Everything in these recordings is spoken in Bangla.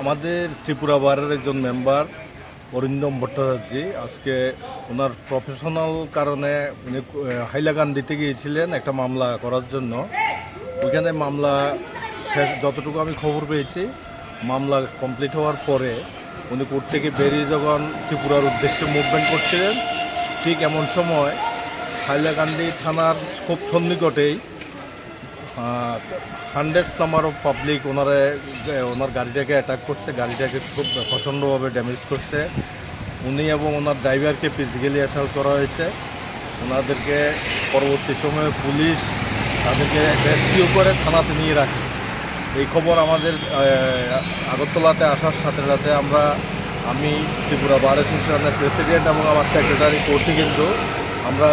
আমাদের ত্রিপুরা বারের একজন মেম্বার অরিন্দম ভট্টাচার্য, আজকে ওনার প্রফেশনাল কারণে উনি হাইলাকান্দিতে গিয়েছিলেন একটা মামলা করার জন্য। ওইখানে মামলা যতটুকু আমি খবর পেয়েছি, মামলা কমপ্লিট হওয়ার পরে উনি কোর্ট থেকে বেরিয়ে যখন ত্রিপুরার উদ্দেশ্যে মুভমেন্ট করছিলেন, ঠিক এমন সময় হাইলাকান্দি থানার খুব সন্নিকটেই হান্ড্রেডস নাম্বার অফ পাবলিক ওনারে ওনার গাড়িটাকে অ্যাটাক করছে, গাড়িটাকে খুব প্রচণ্ডভাবে ড্যামেজ করছে। উনি এবং ওনার ড্রাইভারকে ফিজিক্যালি অ্যাসাল্ট করা হয়েছে। ওনাদেরকে পরবর্তী সময়ে পুলিশ তাদেরকে রেস্কিউ করে থানাতে নিয়ে রাখে। এই খবর আমাদের আগরতলাতে আসার সাথে সাথে আমরা, আমি ত্রিপুরা বার অ্যাসোসিয়েশনের প্রেসিডেন্ট এবং আমার সেক্রেটারি কোর্টে কিন্তু আমরা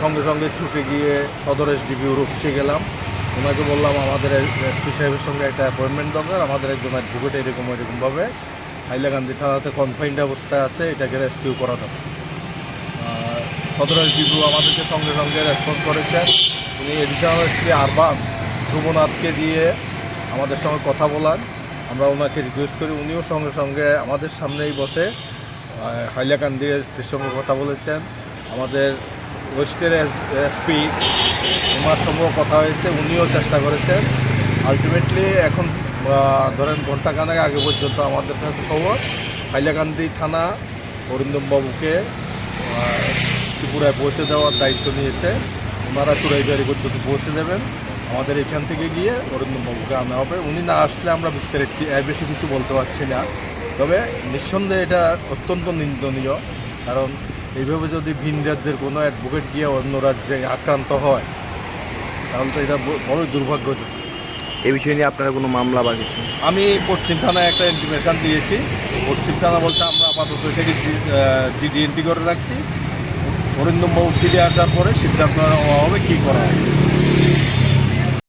সঙ্গে সঙ্গে ছুটে গিয়ে সদর এসডিপি রুখছে গেলাম। ওনাকে বললাম আমাদের এসপি সাহেবের সঙ্গে একটা অ্যাপয়েন্টমেন্ট দরকার। আমাদের একজন অ্যাডভোকেট এরকম এরকমভাবে হাইলাকান্দি থানাতে কনফাইন্ড অবস্থায় আছে এটাকে রেস্কিউ করা দরকার সদর এসডিপিও আমাদেরকে সঙ্গে সঙ্গে রেসপন্স করেছেন উনি এডিশনাল এসপি আরবান ধ্রুবনাথকে দিয়ে আমাদের সঙ্গে কথা বলান। আমরা ওনাকে রিকোয়েস্ট করি। উনিও সঙ্গে সঙ্গে আমাদের সামনেই বসে আহ, হাইলাকান্দি এসপির সঙ্গে কথা বলেছেন। আমাদের ওয়েস্টের এসপি ওনার সঙ্গেও কথা হয়েছে, উনিও চেষ্টা করেছেন। আলটিমেটলি এখন ধরেন ঘন্টাখানেক আগে পর্যন্ত আমাদের কাছে খবর, হাইলাকান্দি থানা অরিন্দম বাবুকে ত্রিপুরায় পৌঁছে দেওয়ার দায়িত্ব নিয়েছে। ওনারা চুরাইবাড়ি পর্যন্ত পৌঁছে দেবেন। আমাদের এখান থেকে গিয়ে অরিন্দম বাবুকে আনা হবে। উনি না আসলে আমরা বিস্তারিত বেশি কিছু বলতে পারছি না। তবে নিঃসন্দেহে এটা অত্যন্ত নিন্দনীয়। কারণ এইভাবে যদি ভিন রাজ্যের কোনো অ্যাডভোকেট গিয়ে অন্য রাজ্যে আক্রান্ত হয় তাহলে তো এটা ব- বড়ই দুর্ভাগ্যজনক। এই বিষয় নিয়ে আপনারা কোনো মামলা বা কিছু? আমি পশ্চিম থানায় একটা ইন্টিমেশন দিয়েছি। পশ্চিম থানা বলতে আমরা আপাতত এটাকে জিডিএনটি করে রাখছি। অরিন্দম বাবু ফিরে আসার পরে সিদ্ধান্ত নেওয়া হবে কী করা হবে।